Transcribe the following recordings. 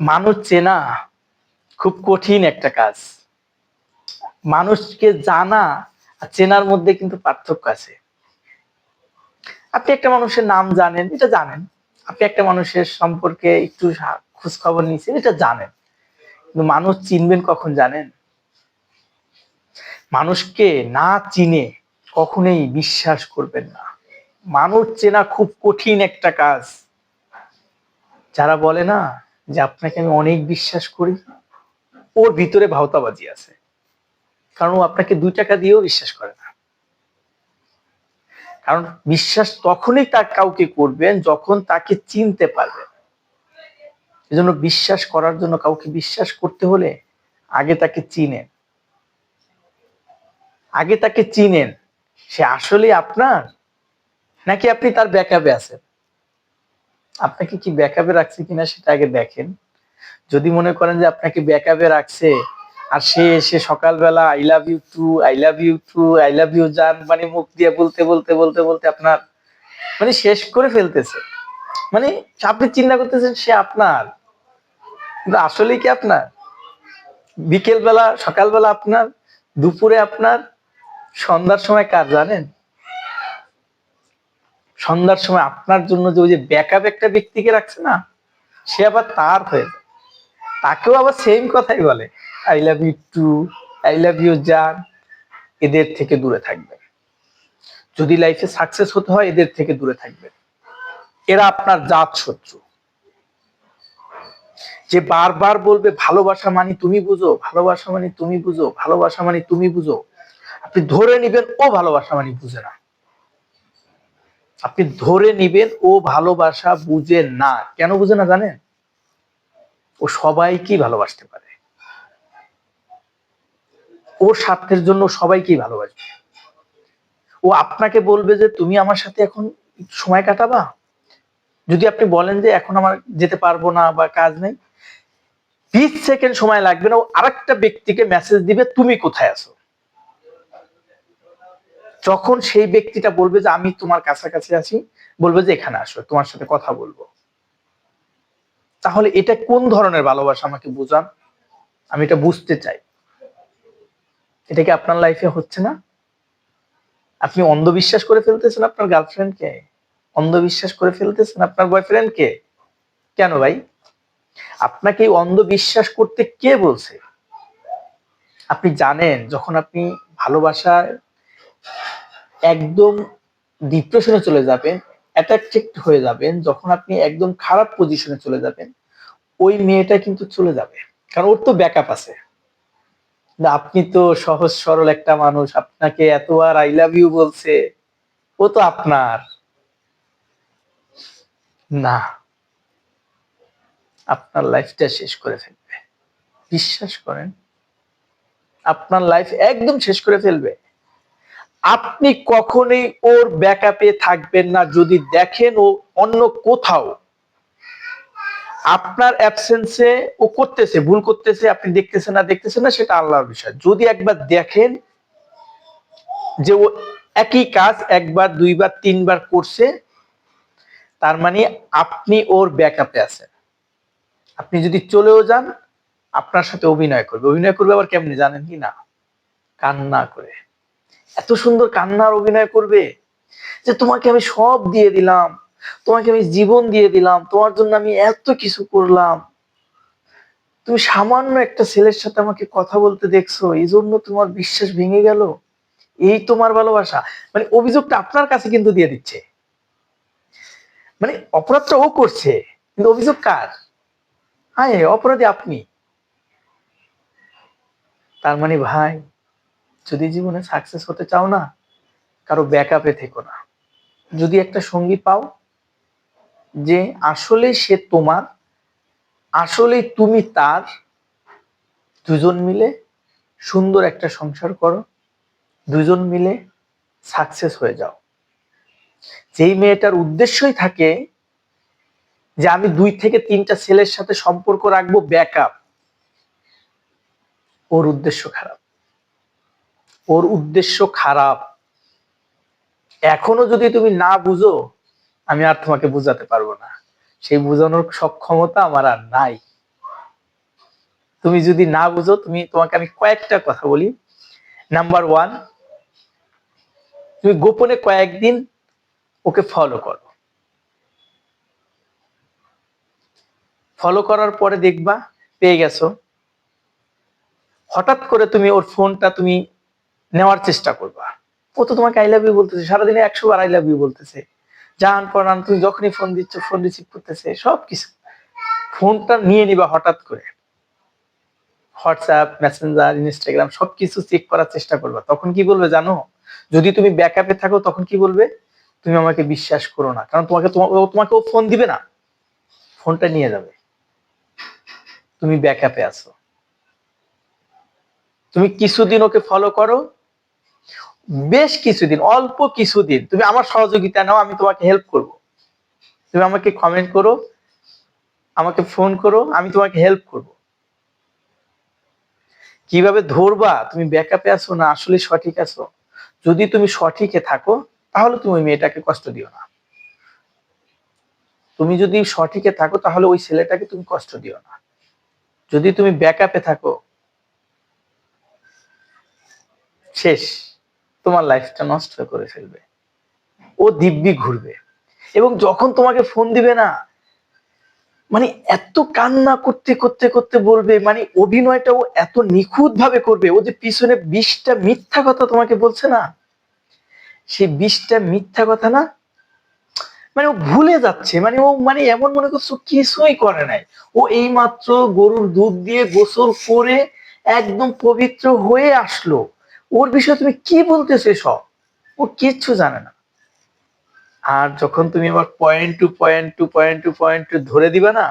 মানুষ চেনা খুব কঠিন একটা কাজ। মানুষকে জানা আর চেনার মধ্যে কিন্তু পার্থক্য আছে। আপনি একটা মানুষের নাম জানেন, এটা জানেন। আপনি একটা মানুষের সম্পর্কে একটু খোঁজ খবর নিয়েছেন, এটা জানেন। কিন্তু মানুষ চিনবেন কখন জানেন? মানুষকে না চিনে কখনোই বিশ্বাস করবেন না। মানুষ চেনা খুব কঠিন একটা কাজ। যারা বলে না যে আপনাকে আমি অনেক বিশ্বাস করি, ওর ভিতরে ভাওতাবাজি আছে। কারণ ও আপনাকে দুই টাকা দিয়েও বিশ্বাস করে না। কারণ বিশ্বাস তখনই তার কাউকে করবেন যখন তাকে চিনতে পারবেন। এজন্য বিশ্বাস করার জন্য কাউকে বিশ্বাস করতে হলে আগে তাকে চিনেন। আগে তাকে চিনেন, সে আসলে আপনার, নাকি আপনি তার ব্যাকআপে আছেন? আপনাকে কি ব্যাকআপে রাখছে কিনা সেটা আগে দেখেন। যদি মনে করেন যে আপনাকে ব্যাকআপে রাখছে, আর সে এসে সকালবেলা I love you too I love you too I love you জান মানে মুখ দিয়ে বলতে বলতে বলতে বলতে আপনার মানে শেষ করে ফেলতেছে। মানে আপনি চিন্তা করতেছেন সে আপনার। কিন্তু আসলেই কি আপনার? বিকেলবেলা, সকালবেলা আপনার, দুপুরে আপনার, সন্ধ্যার সময় কার জানেন? সন্ধ্যার সময় আপনার জন্য যে ওই যে ব্যাকআপ একটা ব্যক্তিকে রাখছে না, সে আবার তার হয়ে তাকেও আবার সেম কথাই বলে I love you too I love you জান। এদের থেকে দূরে থাকবেন যদি লাইফে সাকসেস হতে হয়, এদের থেকে দূরে থাকবেন এরা আপনার জাত শত্রু। যে বারবার বলবে, ভালোবাসা মানে তুমি বুঝো, ভালোবাসা মানে তুমি বুঝো, ভালোবাসা মানে তুমি বুঝো। আপনি ধরে নিবেন, ও ভালোবাসা মানে বুঝে না। আপনি ধরে নিবেন, ও ভালোবাসা বুঝে না। কেন বুঝে না জানেন? ও সবাইকেই ভালোবাসতে পারে। ও স্বার্থের জন্য সবাইকেই ভালোবাসবে। ও আপনাকে বলবে যে, তুমি আমার সাথে এখন সময় কাটাবা? যদি আপনি বলেন যে, এখন আমার যেতে পারব না বা কাজ নেই। বিশ সেকেন্ড সময় লাগবে না, ও আরেকটা ব্যক্তিকে মেসেজ দিবে, তুমি কোথায় আছো? যখন সেই ব্যক্তিটা বলবে যে, আমি তোমার কাছাকাছি আছি। বলবে যে, এখানে আসো, তোমার সাথে কথা বলব। তাহলে এটা কোন ধরনের ভালোবাসা আমাকে বুঝান? আমি এটা বুঝতে চাই। এটা কি আপনার লাইফে হচ্ছে না? আপনি অন্ধবিশ্বাস করে ফেলতেছেন আপনার গার্লফ্রেন্ডকে অন্ধবিশ্বাস করে ফেলতেছেন আপনার বয়ফ্রেন্ডকে কেন ভাই? আপনাকে অন্ধবিশ্বাস করতে কে বলছে? আপনি জানেন, যখন আপনি ভালোবাসায় একদম ডিপ্রেশনে চলে যাবেন অ্যাট্রাক্টেড হয়ে যাবেন, যখন আপনি একদম খারাপ পজিশনে চলে যাবেন, ওই মেয়েটা কিন্তু চলে যাবে। কারণ ওর তো ব্যাকআপ আছে। আপনি তো সহজ সরল একটা মানুষ, আপনাকে এতবার আই লাভ ইউ বলছে, ও তো আপনার। না। আপনার লাইফটা শেষ করে ফেলবে। বিশ্বাস করেন, আপনার লাইফ একদম শেষ করে ফেলবে। আপনি কখনোই ওর ব্যাকআপে থাকবেন না, যদি দেখেন ও অন্য কোথাও। আপনার অ্যাবসেন্সে ও করতেছে, ভুল করতেছে, আপনি দেখতেছেন না দেখতেছেন না, সেটা আল্লাহর বিষয়। যদি একবার দেখেন যে ও একই কাজ একবার, দুইবার, তিনবার করছে, তার মানে আপনি ওর ব্যাকআপে আছেন। আপনি যদি চলেও যান, আপনার সাথে অভিনয় করবে। অভিনয় করবে আবার কেমনি জানেন কি না? কান্না করে। এত সুন্দর কান্নার অভিনয় করবে যে তোমাকে আমি সব দিয়ে দিলাম, তোমাকে আমি জীবন দিয়ে দিলাম, তোমার জন্য আমি এত কিছু করলাম। তুমি সামান্য একটা ছেলের সাথে আমাকে কথা বলতে দেখছ এই জন্য তোমার বিশ্বাস ভেঙে গেল? এই তোমার ভালোবাসা। মানে অভিযোগটা আপনার কাছে কিন্তু দিয়ে দিচ্ছে। মানে অপরাধটা ও করছে, কিন্তু অভিযোগ কার? হ্যাঁ অপরাধী আপনি। তার মানে ভাই যদি জীবনে সাকসেস হতে চাও না, কারও ব্যাকআপে থেকো না। যদি একটা সঙ্গী পাও যে আসলে সে তোমার, আসলে তুমি তার, দুজন মিলে সুন্দর একটা সংসার করো, দুজন মিলে সাকসেস হয়ে যাও। যেই মেয়েটার উদ্দেশ্যই থাকে যে আমি দুই থেকে তিনটা ছেলের সাথে সম্পর্ক রাখব ব্যাকআপ ওর উদ্দেশ্য খারাপ। ওর উদ্দেশ্য খারাপ। এখনও যদি তুমি না বুঝো, আমি আর তোমাকে বুঝাতে পারব না। সেই বোঝানোর সক্ষমতা আমার আর নাই। তুমি যদি না বুঝো, তুমি, তোমাকে আমি কয়েকটা কথা বলি। নাম্বার ওয়ান তুমি গোপনে কয়েকদিন ওকে ফলো করো। ফলো করার পরে দেখবা, পেয়ে গেছো। হঠাৎ করে তুমি ওর ফোনটা তুমি নেওয়ার চেষ্টা করবা। ও তো তোমাকে আই লাভ ইউ বলতেছে, সারাদিনে একশো বার আই লাভ ইউ বলতেছে। জান পড়ান তুমি যখনই ফোন দিচ্ছ ফোন রিসিভ করতেছে সব কিছু ফোনটা নিয়ে নিবা হঠাৎ করে। হোয়াটসঅ্যাপ মেসেঞ্জার ইনস্টাগ্রাম সবকিছু চেক করার চেষ্টা করবা। তখন কি বলবে জানো? যদি তুমি ব্যাকআপে থাকো, তখন কি বলবে? তুমি আমাকে বিশ্বাস করো না, কারণ তোমাকে তোমাকে ও ফোন দিবে না। ফোনটা নিয়ে যাবে। তুমি ব্যাকআপে আছো। তুমি কিছুদিন ওকে ফলো করো বেশ কিছুদিন, অল্প কিছুদিন, তুমি আমার সহযোগিতা নাও, আমি তোমাকে হেল্প করব। তুমি আমাকে কমেন্ট করো, আমাকে ফোন করো, আমি তোমাকে হেল্প করব। কীভাবে ধরবা? তুমি ব্যাকআপে আছো না? আসলে সঠিক আছো? যদি তুমি সঠিকে থাকো, তাহলে তুমি ওই মেয়েটাকে কষ্ট দিও না। তুমি যদি সঠিকে থাকো, তাহলে ওই ছেলেটাকে তুমি কষ্ট দিও না। যদি তুমি ব্যাকআপে থাকো, শেষ। তোমার লাইফটা নষ্ট করে ফেলবে। ও দিব্যি ঘুরবে। এবং যখন তোমাকে ফোন দিবে না মানে এত কান্না করতে করতে করতে বলবে মানে অভিনয়টা ও এত নিখুঁত ভাবে করবে, ও যে পিছনে বিশটা মিথ্যা কথা তোমাকে বলছে না, সেই বিশটা মিথ্যা কথা না মানে ও ভুলে যাচ্ছে মানে ও মানে এমন মনে করছ কিছুই করে নাই। ও এইমাত্র গরুর দুধ দিয়ে গোসল করে একদম পবিত্র হয়ে আসলো। ওর বিষয়ে তুমি কি বলতেছো সব ও কিচ্ছু জানে না। আর যখন তুমি আবার point to point to point to point to ধরে দিবে না,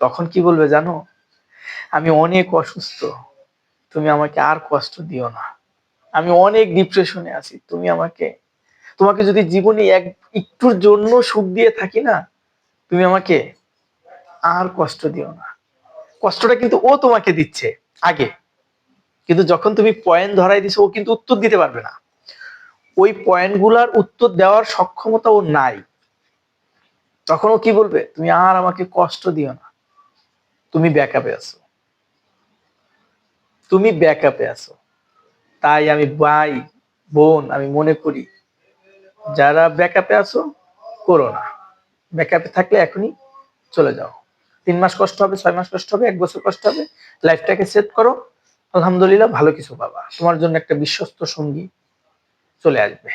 তখন কি বলবে জানো? আমি অনেক অসুস্থ, তুমি আমাকে আর কষ্ট দিও না। আমি অনেক ডিপ্রেশনে আছি, তুমি আমাকে, তোমাকে যদি জীবনে এক, একটুর জন্য সুখ দিয়ে থাকি না, তুমি আমাকে আর কষ্ট দিও না। কষ্টটা কিন্তু ও তোমাকে দিচ্ছে, আগে। কিন্তু যখন তুমি পয়েন্ট ধরাই দিছো, ও কিন্তু উত্তর দিতে পারবে না। ওই পয়েন্টগুলার উত্তর দেওয়ার সক্ষমতা ও নাই। তখন ও কি বলবে? তুমি আর আমাকে কষ্ট দিও না। তুমি ব্যাকআপে আছো। তুমি ব্যাকআপে আছো। তাই আমি ভাই, বোন, আমি মনে করি, যারা ব্যাকআপে আছো, করো না। ব্যাকআপে থাকলে এখনই চলে যাও। তিন মাস কষ্ট হবে, ছয় মাস কষ্ট হবে, এক বছর কষ্ট হবে লাইফটাকে সেট করো। আলহামদুলিল্লাহ ভালো কিছু পাবা। তোমার জন্য একটা বিশ্বস্ত সঙ্গী চলে আসবে।